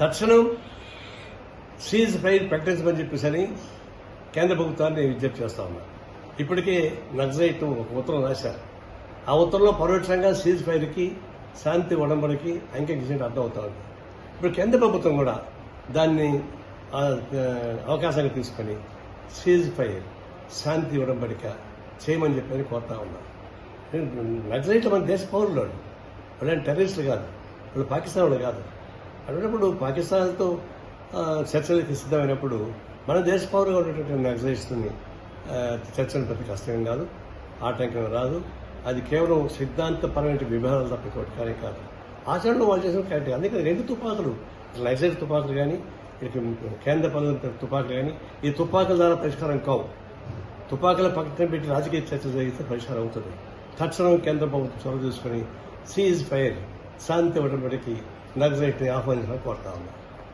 తక్షణం cease fire ప్రకటించమని చెప్పేసి కేంద్ర ప్రభుత్వాన్ని విజ్ఞప్తి చేస్తా ఉన్నా. ఇప్పటికే నక్సలైట్ ఒక ఉత్తరం రాశారు. ఆ ఉత్తరంలో పరోక్షంగా సీజ్ ఫైర్కి శాంతి ఉడంబడికి అంగీకరించినట్టు అర్థం అవుతా ఉంది ఇప్పుడు కేంద్ర ప్రభుత్వం కూడా దాన్ని అవకాశంగా తీసుకొని సీజ్ ఫైర్ శాంతి ఉడంబడిక చేయమని చెప్పని కోరుతా ఉన్నా. నక్సలైట్లు మన దేశ పౌరులు వాళ్ళు. టెర్రరిస్టులు కాదు. వాళ్ళు పాకిస్తాన్ వాళ్ళు కాదు. అటువంటిప్పుడు పాకిస్తాన్తో చర్చలకి సిద్ధమైనప్పుడు మన దేశ పౌరుగా ఉన్నటువంటి నక్సలైట్స్ని చర్చలు ప్రతి కష్టం కాదు ఆటంకం రాదు. అది కేవలం సిద్ధాంతపరమైన విభేదాలు తప్ప ఇంకోటి కానీ కాదు. ఆచరణలో వాళ్ళు చేసిన కరెక్ట్ అందుకని రెండు తుపాకులు లైసెన్స్ తుపాకులు కానీ ఇక కేంద్ర పనుల తుపాకులు కానీ ఈ తుపాకుల ద్వారా పరిష్కారం కావు. తుపాకుల పక్కన పెట్టి రాజకీయ చర్చ జరిగితే పరిష్కారం అవుతుంది. తక్షణం కేంద్ర ప్రభుత్వం చొరవ తీసుకుని సీజ్ ఫైర్ శాంతి ఇవ్వడం నగ్జైట్ని ఆహ్వానించడం కోరుతా ఉన్నాను